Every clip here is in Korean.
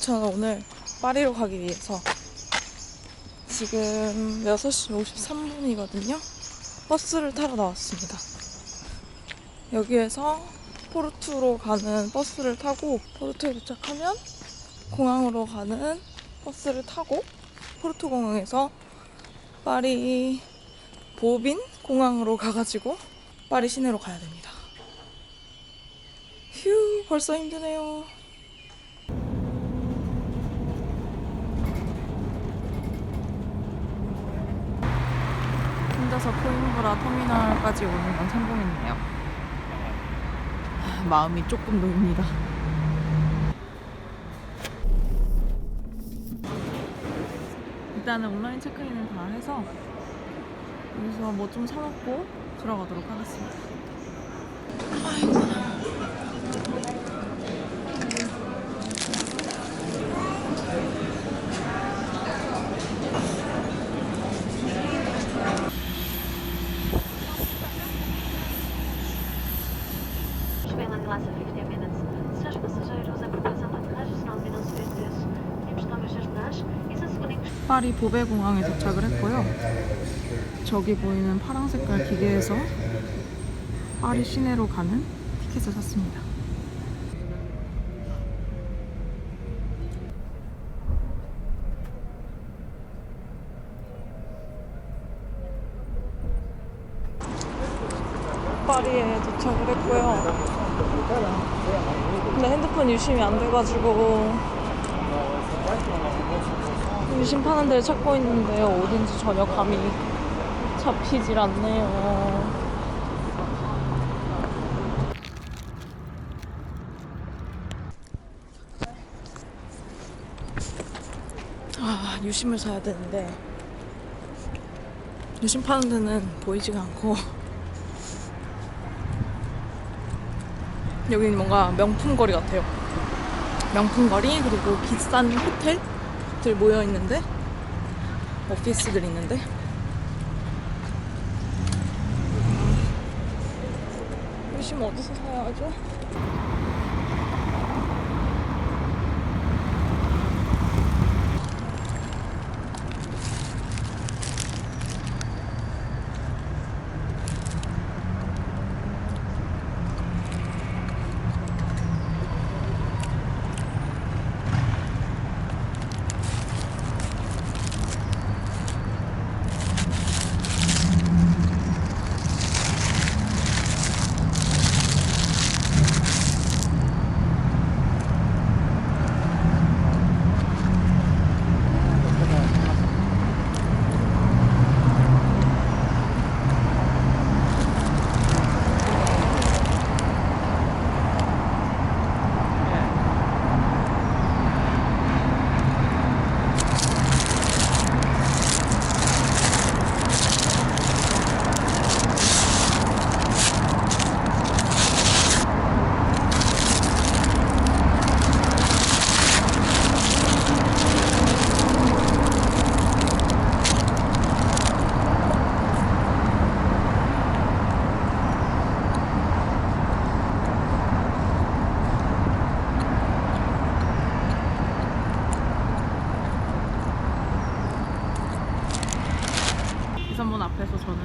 저는 오늘 파리로 가기 위해서 지금 6시 53분이거든요. 버스를 타러 나왔습니다. 여기에서 포르투로 가는 버스를 타고 포르투에 도착하면 공항으로 가는 버스를 타고 포르투 공항에서 파리 보빈 공항으로 가가지고 파리 시내로 가야 됩니다. 휴, 벌써 힘드네요. 혼자서 코임브라 터미널까지 오는 건 성공했네요. 하, 마음이 조금 놓입니다. 일단은 온라인 체크인을 다 해서 여기서 뭐 좀 사먹고 들어가도록 하겠습니다. 파리 보베 공항에 도착을 했고요. 저기 보이는 파랑 색깔 기계에서 파리 시내로 가는 티켓을 샀습니다. 파리에 도착을 했고요. 근데 핸드폰 유심이 안 돼가지고 유심 파는 데를 찾고 있는데요. 어딘지 전혀 감이 잡히질 않네요. 아, 유심을 사야 되는데 유심 파는 데는 보이지가 않고 여기는 뭔가 명품 거리 같아요. 명품 거리 그리고 비싼 호텔 들 모여 있는데 오피스들 있는데 유심 어디서 사야 하죠? 기선문 앞에서 저는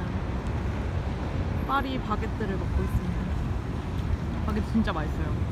파리 바게트를 먹고 있습니다. 바게트 진짜 맛있어요.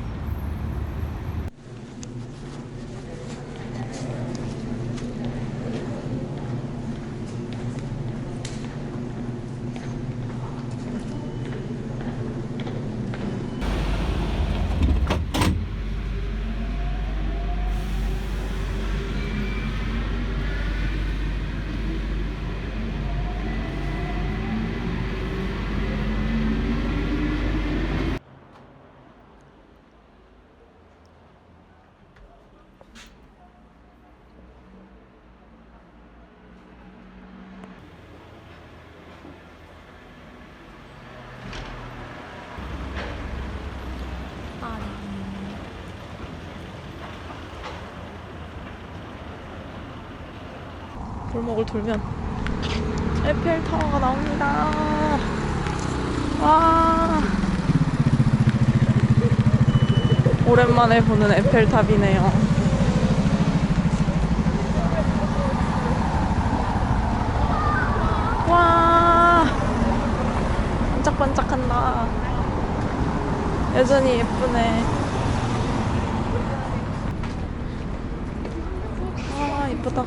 골목을 돌면 에펠 타워가 나옵니다. 와. 오랜만에 보는 에펠탑이네요. 와. 반짝반짝한다. 여전히 예쁘네. 아,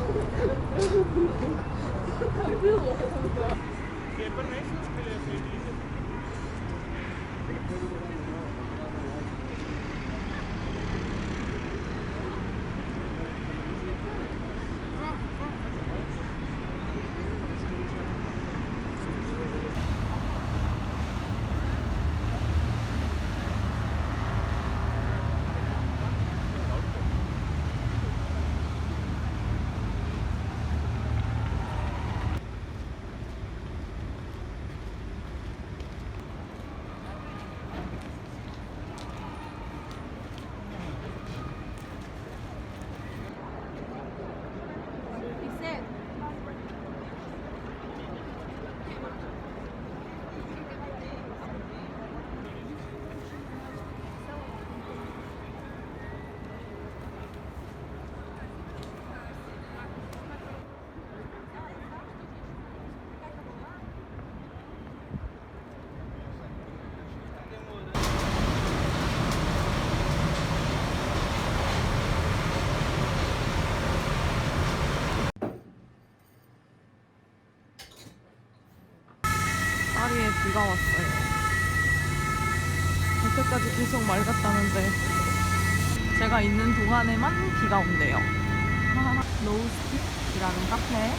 비가 왔어요. 여태까지 계속 맑았다는데 제가 있는 동안에만 비가 온대요. 로우스틱이라는 카페에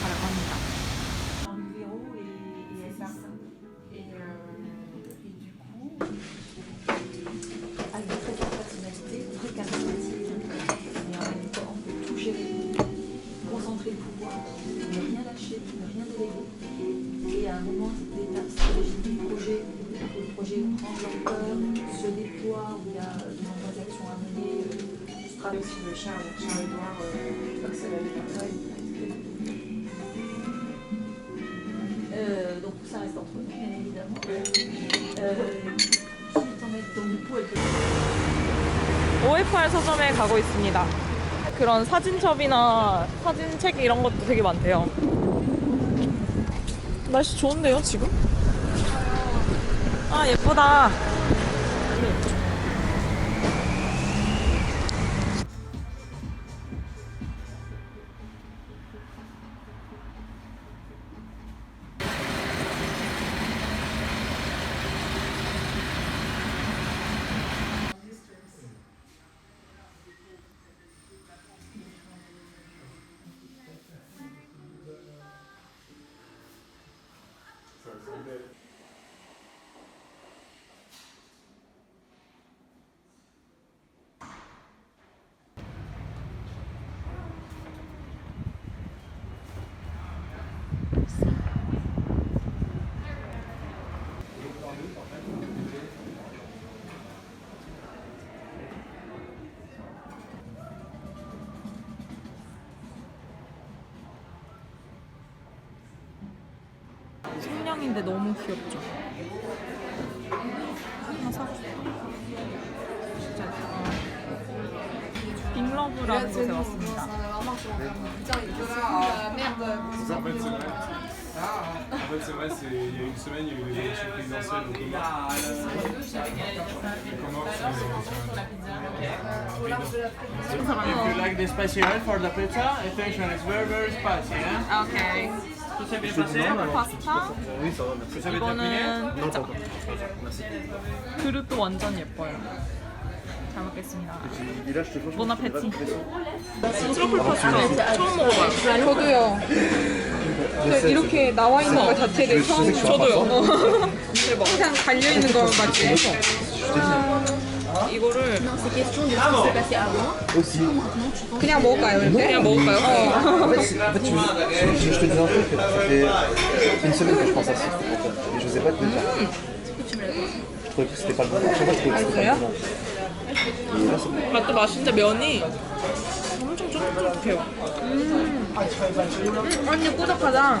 가려고 합니다. OFR 서점에 가고 있습니다. 그런 사진첩이나 사진책 이런 것도 되게 많대요. 날씨 좋은데요, 지금? 아, 예쁘다. 식량인데 너무 귀엽죠? 하나 사고 싶다. 진짜 예쁘다. 빅러브라는 곳에 왔습니다. En fait, c'est vrai, c'est- il y a une semaine, il y a eu les élections présidentielles au Comores. Les Comores, c'est- If you like the spicy oil for the pizza, attention, it's very very spicy, yeah? 오 파스타. 이거는 피자. 그릇도 완전 예뻐요. 잘 먹겠습니다. 보나페티. 트러플 파스타 처음 먹어봐요. 저도요. 근데 이렇게 나와 있는 것 자체를 처음 저도요. 대박. 항상 달려 있는 거 맞지? 이거를 그냥 먹을까요 이렇게? 그냥 먹을까요? En fait, c'est- en fait, tu- je, je te dis un truc, ça fait une semaine que je pense à ça, en fait. Et je sais pas te le dire. Je trouvais que c'était pas le bon. À chaque fois, je trouvais que c'était pas le bon. Et là, c'est bon. 맛도 맛있는데 면이 엄청 쫀득쫀득해요. 언니 꾸덕하다.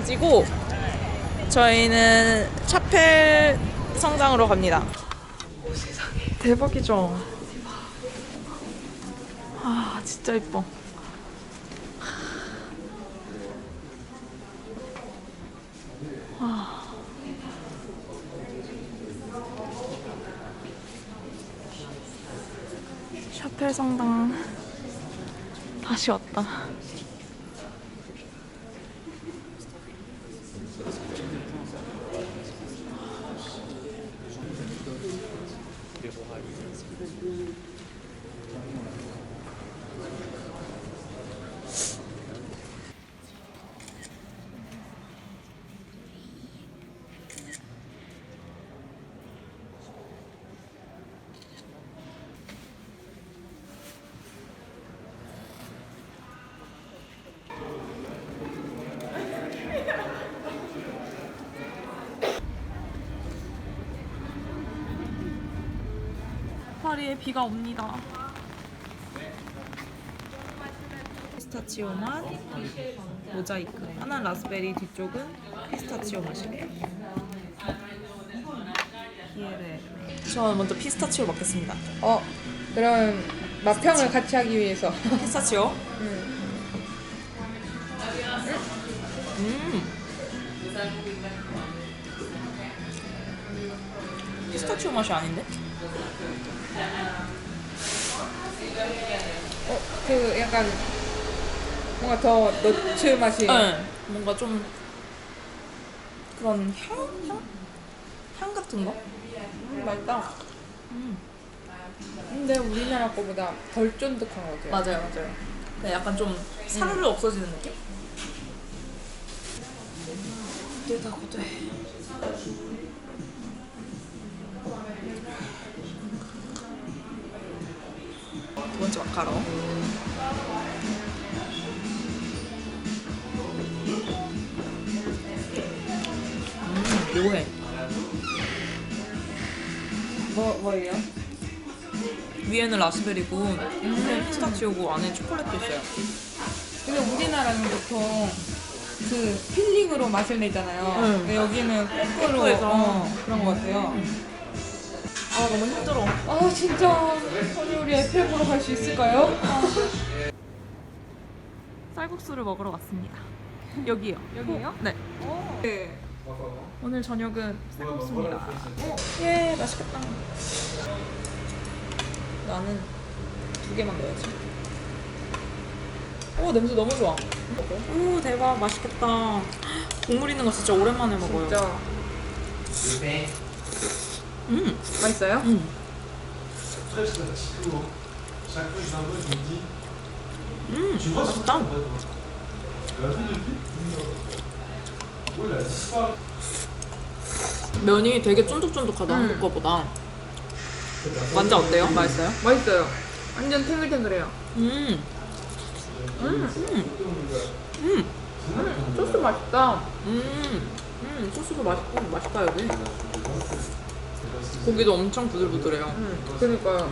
등지고 저희는 차펠 성당으로 갑니다. 대박이죠? 아 진짜 이뻐. 샤펠 성당 다시 왔다. would be 파리에 비가 옵니다. 피스타치오 맛, 모자이크. 하나는 라스베리, 뒤쪽은 피스타치오 맛이에요. 기회를. 저는 먼저 피스타치오 먹겠습니다. 어, 그럼 맛평을 같이 하기 위해서. 피스타치오? 음. 음. 피스타치오 맛이 아닌데? 어, 그 약간 뭔가 더 너츠 맛이. 네. 뭔가 좀 그런 향? 향? 향 같은 거? 음, 맛있다. 근데 우리나라 거보다 덜 쫀득한 것 같아요. 맞아요, 맞아요. 네, 약간 좀 사르르 없어지는 느낌? 이게 다 고돼. 두 번째 마카롱. 음, 묘해. 뭐, 뭐예요? 위에는 라스베리고, 위에는 피스타치오고, 안에 초콜릿도 있어요. 근데 우리나라는 보통 그 필링으로 맛을 내잖아요. 응. 근데 여기는 거꾸로 거꾸로해서. 어, 그런 것 같아요. 아, 너무 힘들어. 아 진짜 오늘 우리 에펠 보러 갈 수 있을까요? 쌀국수를 먹으러 왔습니다. 여기요. 여기요? 네. 네. 오늘 저녁은 쌀국수입니다. 어, 예, 맛있겠다. 나는 두 개만 넣어야지. 오, 냄새 너무 좋아. 오, 대박, 맛있겠다. 국물 있는 거 진짜 오랜만에 먹어요. 진짜 음, 맛있어요? 음. 음, 맛있다. 면이 되게 쫀득쫀득하다, 한국 거보다. 완전 어때요? 맛있어요? 맛있어요. 완전 탱글탱글해요. 음. 음. 음. 소스 맛있다. 음. 음. 소스도 맛있고 맛있다 여기. 고기도 엄청 부들부들해요. 음, 그러니까.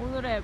오늘의